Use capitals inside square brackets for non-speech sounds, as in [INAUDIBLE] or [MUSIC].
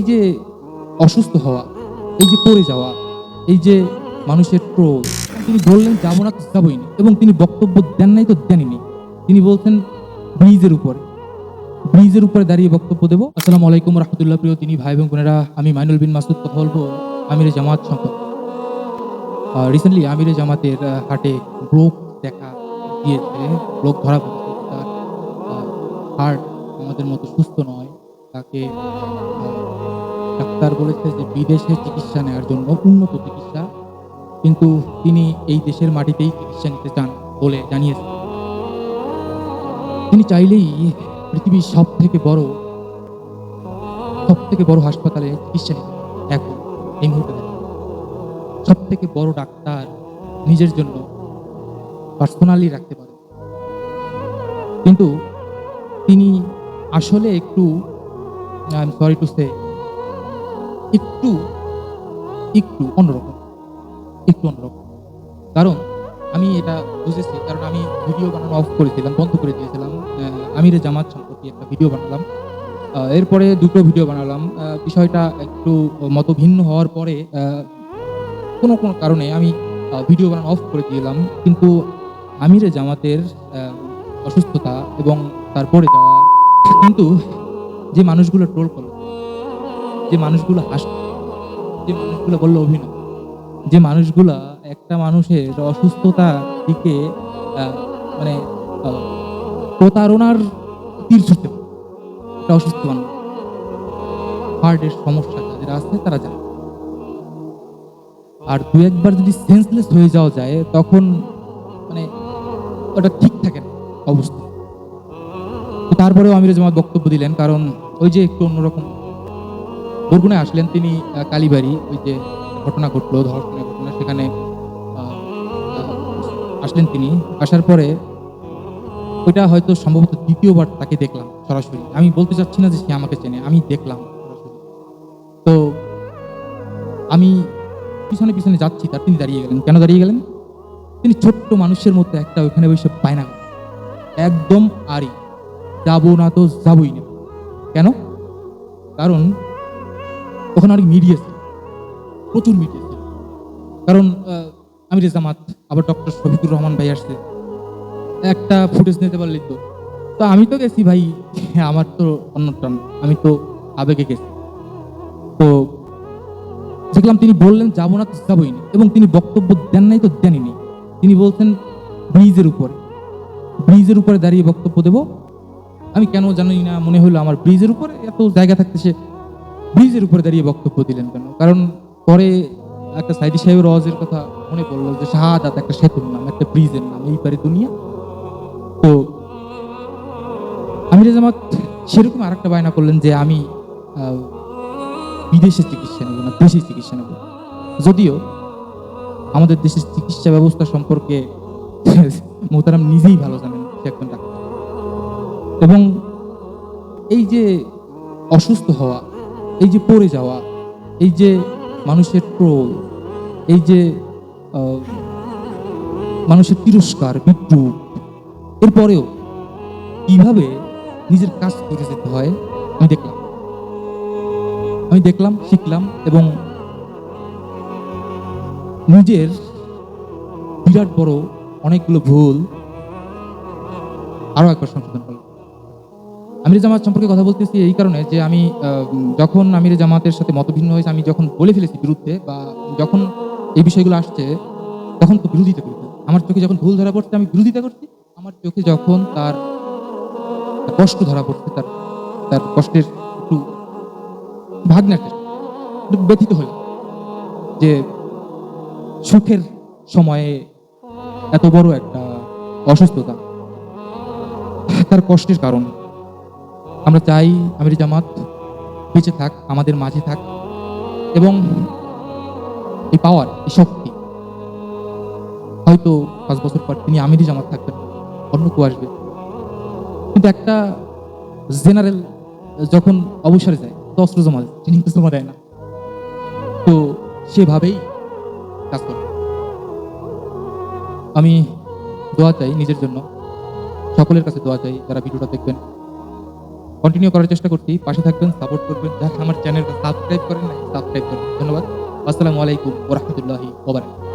এই যে অসুস্থ হওয়া, এই যে পড়ে যাওয়া, এই যে মানুষের ক্রোধ, তিনি বললেন যাব না তো যাবোই না এবং তিনি বক্তব্য দেন নাই তো দেননি। তিনি বলছেন, ব্রিজের উপরে ব্রিজের উপরে দাঁড়িয়ে বক্তব্য দেবো। আসসালামু আলাইকুম রহমতুল্লাহ প্রিয় তিনি ভাই এবং বোনেরা, আমি মাইনুল বিন মাসুদ কথা বলব, আমিরে জামাত সম্পর্কে। রিসেন্টলি আমিরে জামাতের হাটে ব্রোক দেখা গিয়েছে ব্রোক ধরা পড়েছে। তার হার্ট আমাদের মতো সুস্থ নয়, তাকে ডাক্তার বলেছে যে বিদেশে চিকিৎসা নেওয়ার জন্য উন্নত চিকিৎসা, কিন্তু তিনি এই দেশের মাটিতেই চিকিৎসা নিতে চান বলে জানিয়েছেন। তিনি চাইলেই পৃথিবীর সব থেকে বড় সব থেকে বড় হাসপাতালে চিকিৎসা নিতে এখন এই মুহূর্তে সব থেকে বড় ডাক্তার নিজের জন্য পার্সোনালি রাখতে পারে কিন্তু তিনি আসলে একটু, I am sorry to say একটু একটু অন্যরকম একটু অন্যরকম কারণ আমি এটা বুঝেছি, কারণ আমি ভিডিও বানানো অফ করেছিলাম, বন্ধ করে দিয়েছিলাম। আমিরে জামাত সম্পর্কে একটা ভিডিও বানালাম। এরপরে দুটো ভিডিও বানালাম। বিষয়টা একটু মত ভিন্ন হওয়ার পরে কোনো কোনো কারণে আমি ভিডিও বানানো অফ করে দিলাম। কিন্তু আমিরে জামাতের অসুস্থতা এবং তারপরে যাওয়া, কিন্তু যে মানুষগুলো ট্রোল করল যে মানুষগুলো হাস যে মানুষগুলো বলল অভিনয়, যে মানুষগুলা একটা মানুষের অসুস্থতা দিকে মানে প্রতারণার তীর ছুটতে। একটা অসুস্থ মানুষ। হার্টের সমস্যা যাদের আছে, তারা জানে। আর দু একবার যদি সেন্সলেস হয়ে যাওয়া যায়, তখন মানে ওটা ঠিক থাকে না অবস্থা। তারপরেও আমির জামাত বক্তব্য দিলেন, কারণ ওই যে একটু অন্যরকম বরগুনায় আসলেন তিনি কালীবাড়ি, ওই যে ঘটনা ঘটলো, ধর্ষণের ঘটনা, সেখানে আসলেন তিনি। আসার পরে ওইটা হয়তো সম্ভবত দ্বিতীয়বার তাকে দেখলাম সরাসরি। আমি বলতে চাচ্ছি না যে সে আমাকে চেনে, আমি দেখলাম তো আমি পিছনে পিছনে যাচ্ছি, তার তিনি দাঁড়িয়ে গেলেন। কেন দাঁড়িয়ে গেলেন? তিনি ছোট্ট মানুষের মধ্যে একটা, ওইখানে বসে বায়না করেন। একদম আরি যাব না তো যাবই না। কেন? কারণ ওখানে অনেক মিডিয়া ছিল প্রচুর মিডিয়া ছিল কারণ আমির জামাত, আবার ডক্টর শফিকুর রহমান ভাই আসছে। একটা ফুটেজ নিতে পারলি তো। তো আমি তো গেছি ভাই আমার তো অন্য টান, আমি তো আবেগে গেছি। তো দেখলাম তিনি বললেন, যাব না তো যাবোই না। এবং তিনি বক্তব্য দেন নাই তো দেননি তিনি বলছেন, ব্রিজের উপরে। ব্রিজের উপরে দাঁড়িয়ে বক্তব্য দেব। আমি কেন জানি না, মনে হলো আমার ব্রিজের উপরে এত জায়গা থাকতে সে ব্রিজের উপরে দাঁড়িয়ে বক্তব্য দিলেন কেন? কারণ পরে একটা সাইদি সাহেবের রওয়াজের কথা মনে পড়ল যে শাহাদাত একটা সেতুর নাম, একটা ব্রিজের নাম এই পারে দুনিয়া। তো আমির জামাত সেরকম আরেকটা বায়না করলেন যে আমি বিদেশে চিকিৎসা নেব না, দেশে চিকিৎসা নেব। যদিও আমাদের দেশের চিকিৎসা ব্যবস্থা সম্পর্কে [LAUGHS] মোতারাম নিজেই ভালো জানেন একজন ডাক্তার। এবং এই যে অসুস্থ হওয়া এই যে পড়ে যাওয়া, এই যে মানুষের ট্রোল এই যে মানুষের তিরস্কার, বিদ্রুপ, এরপরেও কীভাবে নিজের কাজ করে যেতে হয়, আমি দেখলাম। আমি দেখলাম, শিখলাম এবং নিজের বিরাট বড় অনেকগুলো ভুল আরও একবার সংশোধন করলাম। আমির জামাত সম্পর্কে কথা বলতেছি এই কারণে যে আমি যখন আমির জামাতের সাথে মতভিন্ন হয়েছে, আমি যখন বলে ফেলেছি বিরুদ্ধে বা যখন এই বিষয়গুলো আসছে, তখন তো বিরোধিতা করি। আমার চোখে যখন ভুল ধরা পড়ছে, আমি বিরোধিতা করছি। আমার চোখে যখন তার কষ্ট ধরা পড়ছে, তার তার কষ্টের একটু ভাগ না ব্যথিত হলাম যে সুখের সময়ে এত বড় একটা অসুস্থতা, তার কষ্টের কারণ আমরা চাই আমির জামাত বেঁচে থাক, আমাদের মাঝে থাক এবং এই পাওয়ার, এই শক্তি হয়তো পাঁচ বছর পর তিনি আমিরই জামাত থাকবেন, অন্য কেউ আসবে। কিন্তু একটা জেনারেল যখন অবসরে যায়, তো অস্ত্র জমা দেয় তিনি জমা দেয় না। তো সেভাবেই কাজ করে। আমি দোয়া চাই নিজের জন্য, সকলের কাছে দোয়া চাই, যারা ভিডিওটা দেখবেন। কন্টিনিউ করার চেষ্টা করছি। পাশে থাকবেন সাপোর্ট করবেন। যারা আমার চ্যানেলটা সাবস্ক্রাইব করেন না সাবস্ক্রাইব করেন। ধন্যবাদ। আসসালামু আলাইকুম ওরহামতুল্লাহি ওবারাকাতুহু